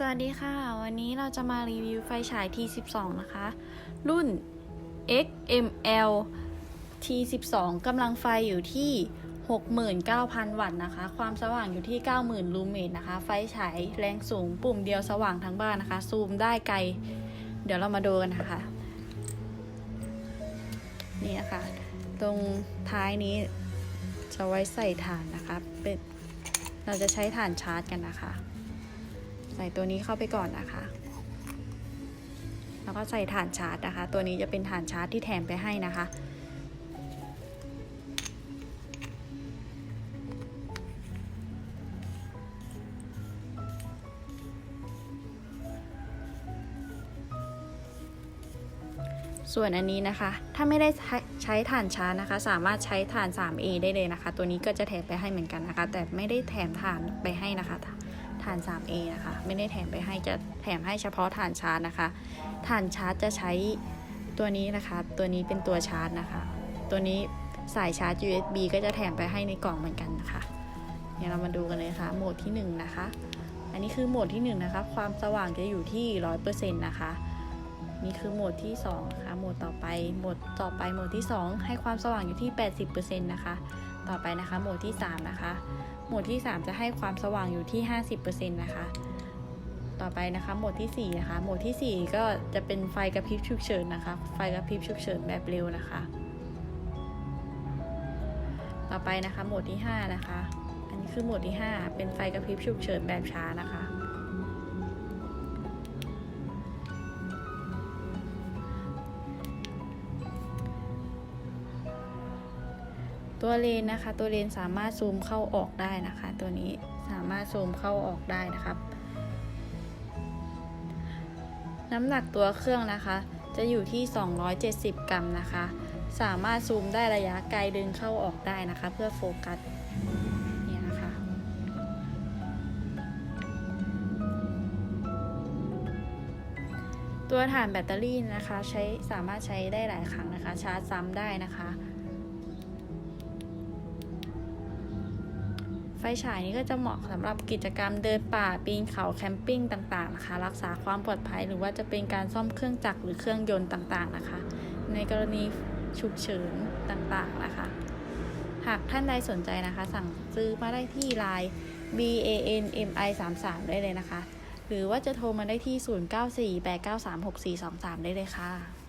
สวัสดีค่ะ วันนี้เราจะมารีวิวไฟฉาย T12 นะคะ รุ่น XML T12 กำลังไฟอยู่ที่ 69,000 วัตต์นะคะ ความสว่างอยู่ที่ 90,000 ลูเมตรนะคะ ไฟฉายแรงสูงปุ่มเดียวสว่างทั้งบ้านนะคะ ซูมได้ไกล เดี๋ยวเรามาดูกันนะคะ นี่นะคะ ตรงท้ายนี้จะไว้ใส่ถ่านนะคะ เป็น เราจะใช้ถ่านชาร์จกันนะคะ ใส่ตัวนี้เข้าไปก่อนนะคะ แล้วก็ใส่ถ่านชาร์จนะคะ ตัวนี้จะเป็นถ่านชาร์จที่แถมไปให้นะคะ ส่วนอันนี้นะคะ ถ้าไม่ได้ใช้ถ่านชาร์จนะคะ สามารถใช้ถ่าน 3A ได้เลยนะคะ ตัวนี้ก็จะแถมไปให้เหมือนกันนะคะ แต่ไม่ได้แถมถ่านไปให้นะคะาน 3A นะคะ ไม่ได้แถมไปให้จะแถมให้เฉพาะถ่านชาร์จนะคะถ่านชาร์จจะใช้ตัวนี้นะคะ ตัวนี้เป็นตัวชาร์จนะคะ ตัวนี้สายชาร์จ USB ก็จะแถมไปให้ในกล่องเหมือนกันนะคะเดี๋ยวเรามาดูกันเลยค่ะ โหมดที่ 1 นะคะ อันนี้คือโหมดที่ 1 นะคะ ความสว่างจะอยู่ที่ 100%นะคะ นี่คือโหมดที่2นะคะโหมดต่อไป โหมดต่อไป โหมดที่ 2 ให้ความสว่างอยู่ที่ 80%นะคะ ต่อไปนะคะ โหมดที่ 3 นะคะ โหมดที่ 3 จะให้ความสว่างอยู่ที่ 50%นะคะ ต่อไปนะคะโหมดที่ 4 นะคะ โหมดที่ 4 ก็จะเป็นไฟกระพริบฉุกเฉินนะคะ ไฟกระพริบฉุกเฉินแบบเร็วนะคะ ต่อไปนะคะโหมดที่ 5 นะคะ อันนี้คือโหมดที่ 5 เป็นไฟกระพริบฉุกเฉินแบบช้านะคะ ตัวเลนนะคะ ตัวเลนสามารถซูมเข้าออกได้นะคะ ตัวนี้สามารถซูมเข้าออกได้นะครับ น้ำหนักตัวเครื่องนะคะ จะอยู่ที่ 270 กรัมนะคะ สามารถซูมได้ระยะไกลดึงเข้าออกได้นะคะ เพื่อโฟกัสเนี่ยนะคะตัวฐานแบตเตอรี่นะคะ ใช้สามารถใช้ได้หลายครั้งนะคะ ชาร์จซ้ำได้นะคะ ไฟฉายนี้ก็จะเหมาะสำหรับกิจกรรมเดินป่าปีนเขาแคมปิ้งต่างๆนะคะ รักษาความปลอดภัยหรือว่าจะเป็นการซ่อมเครื่องจักรหรือเครื่องยนต์ต่างๆนะคะ ในกรณีฉุกเฉินต่างๆนะคะ หากท่านใดสนใจนะคะ สั่งซื้อมาได้ที่ Line B A N M I 3 3ได้เลยนะคะ หรือว่าจะโทรมาได้ที่ 0948936423 ได้เลยค่ะ